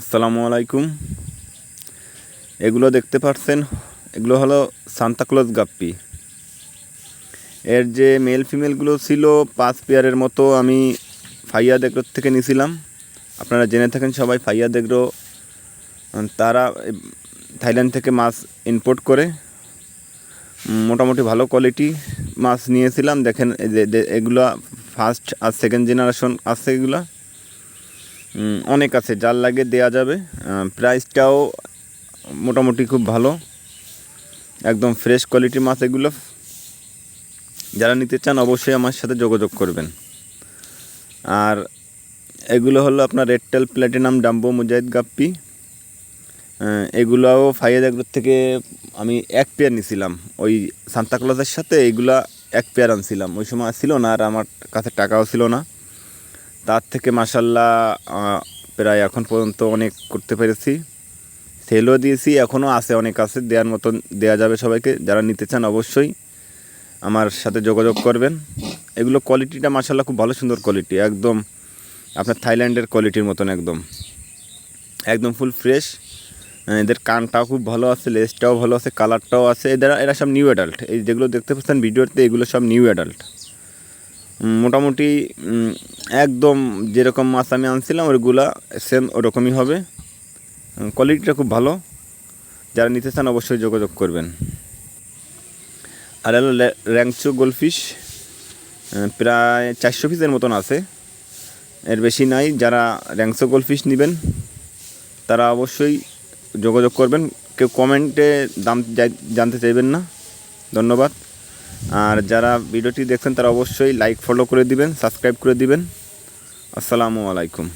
আসসালামু আলাইকুম। এগুলো দেখতে পাচ্ছেন এগুলো হলো সান্তাক্লজ গাপ্পি। এর যে মেল ফিমেলগুলো ছিল, পাঁচ পেয়ারের মতো আমি ফাইয়া দেগ্রোর থেকে নিয়েছিলাম আপনারা জেনে থাকেন সবাই ফাইয়া দেগ্রো তারা থাইল্যান্ড থেকে মাছ ইম্পোর্ট করে। মোটামুটি ভালো কোয়ালিটি মাছ নিয়েছিলাম। দেখেন এগুলো ফার্স্ট আর সেকেন্ড জেনারেশন আছে এগুলো। অনেক আছে, যার লাগে দেয়া যাবে। প্রাইসটাও মোটামুটি খুব ভালো। একদম ফ্রেশ কোয়ালিটির মাছ এগুলো। যারা নিতে চান অবশ্যই আমার সাথে যোগাযোগ করবেন। আর এগুলো হলো আপনার রেডটেল প্ল্যাটিনাম ডাম্বো মুজাহিদ গাপ্পি এগুলাও ফাইয়াদ এগুলোর থেকে আমি এক পেয়ার নিছিলাম। ওই সান্তাক্লজের সাথে এইগুলা এক পেয়ার আনছিলাম। ওই সময় ছিল না আর আমার কাছে টাকাও ছিল না। তার থেকে মাসাল্লাহ প্রায় এখন পর্যন্ত অনেক করতে পেরেছি। সেলও দিয়েছি, এখনও আছে, অনেক আছে, দেওয়ার মতন দেওয়া যাবে সবাইকে। যারা নিতে চান অবশ্যই আমার সাথে যোগাযোগ করবেন। এগুলো কোয়ালিটিটা মাসাল্লাহ খুব ভালো, সুন্দর কোয়ালিটি একদম আপনার থাইল্যান্ডের কোয়ালিটির মতন একদম। একদম ফুল ফ্রেশ এদের কানটাও খুব ভালো আছে লেজটাও ভালো আছে কালারটাও আছে। এদের, এরা সব নিউ অ্যাডাল্ট এই যেগুলো দেখতে পাচ্ছেন ভিডিওতে এগুলো সব নিউ অ্যাডাল্ট মোটামুটি একদম যেরকম মাছ আমি আনছিলাম, ওইগুলা সেম ওরকমই হবে। কোয়ালিটিটা খুব ভালো। যারা নিতে চান অবশ্যই যোগাযোগ করবেন। আর হলো র্যাংচো গোলফিশ প্রায় চারশো পিসের মতন আছে। এর বেশি নাই। যারা র্যাংচো গোলফিশ নেবেন, তারা অবশ্যই যোগাযোগ করবেন। কেউ কমেন্টে দাম জানতে চাইবেন না। ধন্যবাদ। আর যারা ভিডিওটি দেখছেন তারা অবশ্যই লাইক ফলো করে দিবেন সাবস্ক্রাইব করে দিবেন। আসসালামু আলাইকুম।